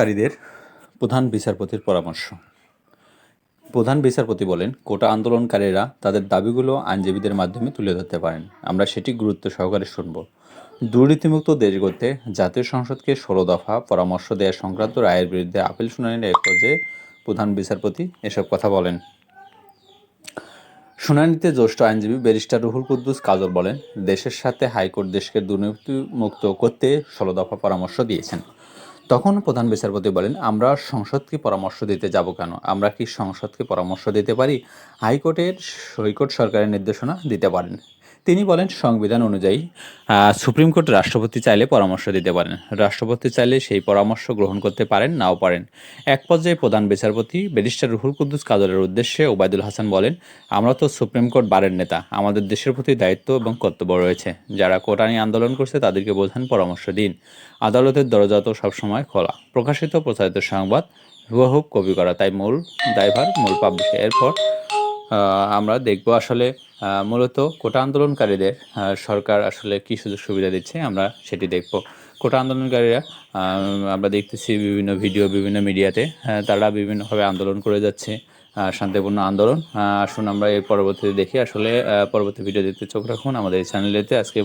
কারীদের প্রধান বিচারপতির পরামর্শ। প্রধান বিচারপতি বলেন, কোটা আন্দোলনকারীরা তাদের দাবিগুলো আইনজীবীদের মাধ্যমে তুলে ধরতে পারেন। আমরা সেটি গুরুত্ব সহকারে শুনব। দুর্নীতিমুক্ত দেশ গড়তে জাতীয় সংসদকে ষোলো দফা পরামর্শ দেওয়া সংক্রান্ত রায়ের বিরুদ্ধে আপিল শুনানির এক পর্যায়ে প্রধান বিচারপতি এসব কথা বলেন। শুনানিতে জ্যেষ্ঠ আইনজীবী ব্যারিস্টার রুহুল কুদ্দুস কাজল বলেন, দেশের সাথে হাইকোর্ট দেশকে দুর্নীতিমুক্ত করতে ষোলো দফা পরামর্শ দিয়েছেন। তখন প্রধান বিচারপতি বলেন, আমরা সংসদকে পরামর্শ দিতে যাব কেন? আমরা কি সংসদকে পরামর্শ দিতে পারি? হাইকোর্টের সৈকট সরকারের নির্দেশনা দিতে পারেন। তিনি বলেন, সংবিধান অনুযায়ী সুপ্রিম কোর্ট রাষ্ট্রপতি চাইলে পরামর্শ দিতে পারেন। রাষ্ট্রপতি চাইলে সেই পরামর্শ গ্রহণ করতে পারেন, নাও পারেন। এক পর্যায়ে প্রধান বিচারপতি ব্যারিস্টার রুহুল কুদ্দুস কাজলের উদ্দেশ্যে ওবায়দুল হাসান বলেন, আমরা তো সুপ্রিম কোর্ট বারের নেতা। আমাদের দেশের প্রতি দায়িত্ব এবং কর্তব্য রয়েছে। যারা কোটানি আন্দোলন করছে, তাদেরকে বোঝান, পরামর্শ দিন। আদালতের দরজা তো সবসময় খোলা। প্রকাশিত প্রচারিত সংবাদ হুবহুব কপি করা। তাই মূল ড্রাইভার মূল পাবলিশে এরপর আমরা দেখব আসলে মূলত কোটা আন্দোলনকারীদের সরকার আসলে কী সুযোগ সুবিধা দিচ্ছে, আমরা সেটি দেখব। কোটা আন্দোলনকারীরা আমরা দেখতেছি বিভিন্ন ভিডিও, বিভিন্ন মিডিয়াতে তারা বিভিন্নভাবে আন্দোলন করে যাচ্ছে শান্তিপূর্ণ আন্দোলন। আসুন আমরা এর পরবর্তীতে দেখি। আসলে পরবর্তী ভিডিও দেখতে চোখ রাখুন আমাদের চ্যানেলেতে। আজকে